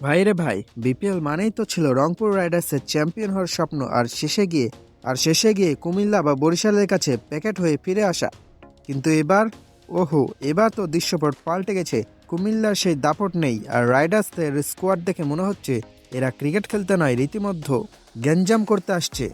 ভাই রে ভাই বিপিএল মানেই তো ছিল রংপুর রাইডার্সের চ্যাম্পিয়ন হওয়ার স্বপ্ন আর শেষে গিয়ে, আর শেষে গিয়ে কুমিল্লা বা বরিশালের কাছে প্যাকেট হয়ে ফিরে আসা। কিন্তু এবার, ওহো, এবার তো দৃশ্যপট পাল্টে গেছে। কুমিল্লার সেই দাপট নেই আর রাইডার্সদের স্কোয়াড দেখে মনে হচ্ছে এরা ক্রিকেট খেলতে নয়, রীতিমধ্য গ্যাঞ্জাম করতে আসছে।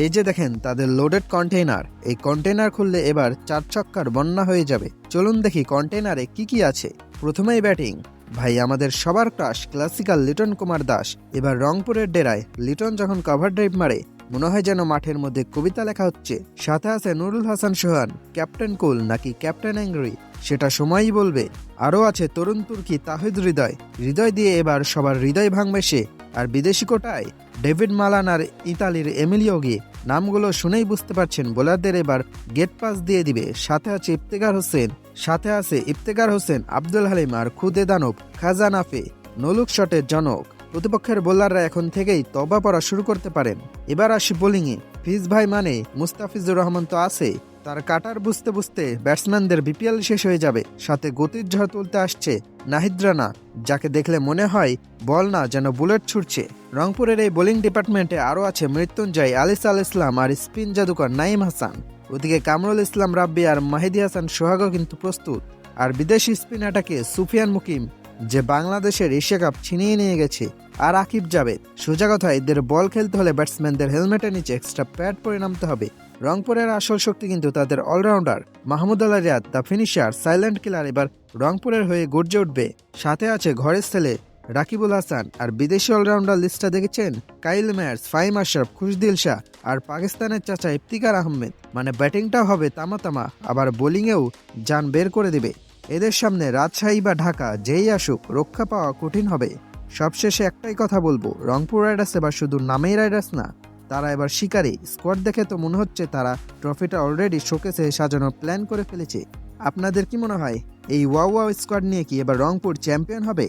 এই যে দেখেন তাদের লোডেড কন্টেইনার এই কন্টেইনার খুললে এবার চার ছক্কার বন্যা হয়ে যাবে। চলুন দেখি কন্টেইনারে কি কি আছে। প্রথমেই ব্যাটিং ভাই, আমাদের সবার ক্রাশ ক্লাসিক্যাল লিটন কুমার দাস। এবার রংপুরের ডেরায় লিটন যখন কভার ড্রাইভ মারে, মনে হয় যেন মাঠের মধ্যে কবিতা লেখা হচ্ছে। সাথে আছে নুরুল হাসান সোহান, ক্যাপ্টেন কুল নাকি ক্যাপ্টেন অ্যাংরি? সেটা সময়ই বলবে। আরও আছে তরুণ তুর্কি তাহিদ হৃদয়। হৃদয় দিয়ে এবার সবার হৃদয় ভাঙবে সে। আর বিদেশি কোটায় ডেভিড মালান আর ইতালির এমিলিও গিয়ে নামগুলো শুনেই বুঝতে পারছেন বোলারদের এবার গেট পাস দিয়ে দিবে। সাথে আছে ইফতেকার হোসেন সাথে আছে ইফতেকার হোসেন, আব্দুল হালিম আর খুদে দানব, খাজা নাফে, নলুক শটের জনক। প্রতিপক্ষের বোলাররা এখন থেকেই তবা পড়া শুরু করতে পারেন। এবার আসি বোলিংয়ে। ফিজ ভাই মানে মুস্তাফিজুর রহমান তো আছে। তার কাটার বুঝতে বুঝতে ব্যাটসম্যানদের বিপিএল শেষ হয়ে যাবে। সাথে গতির ঝড় তুলতে আসছে নাহিদ রানা, যাকে দেখলে মনে হয় বল না যেন বুলেট ছুটছে। রংপুরের এই বোলিং ডিপার্টমেন্টে আরও আছে মৃত্যুঞ্জয়, আলিস আল ইসলাম আর স্পিন জাদুকর নাইম হাসান। ওদিকে কামরুল ইসলাম রাব্বি আর মাহিদি হাসান সোহাগও কিন্তু প্রস্তুত। আর বিদেশি স্পিন অ্যাটাকে সুফিয়ান মুকিম, যে বাংলাদেশের এশিয়া কাপ ছিনিয়ে নিয়ে গেছে, আর আকিব জাভেদ। সোজা কথা এদের বল খেলতে হলে ব্যাটসম্যানদের হেলমেটের নিচে এক্সট্রা প্যাড পরে নামতে হবে। রংপুরের আসল শক্তি কিন্তু তাদের allrounder Mahmudullah Riyad, the finisher, silent killer এবার রংপুরের হয়ে গর্জে উঠবে। সাথে আছে ঘরের ছেলে রাকিবুল হাসান আর বিদেশি অলরাউন্ডার লিস্টটা দেখেছেন? কাইল ম্যার্স ফাইম আশরাফ খুশদিল শাহ আর পাকিস্তানের চাচা ইফতিকার আহমেদ। মানে ব্যাটিংটাও হবে তামা তামা আবার বোলিংয়েও যান বের করে দিবে। এদের সামনে রাজশাহী বা ঢাকা যেই আসুক, রক্ষা পাওয়া কঠিন হবে। সবশেষে একটাই কথা বলব, রংপুর রাইডার্স এবার শুধু নামেই রাইডার্স না, তারা এবার শিকারে। স্কোয়াড দেখে তো মনে হচ্ছে তারা ট্রফিটা অলরেডি শোকেসে সাজানোর প্ল্যান করে ফেলেছে। আপনাদের কি মনে হয়, এই ওয়াও ওয়াও স্কোয়াড নিয়ে কি এবার রংপুর চ্যাম্পিয়ন হবে?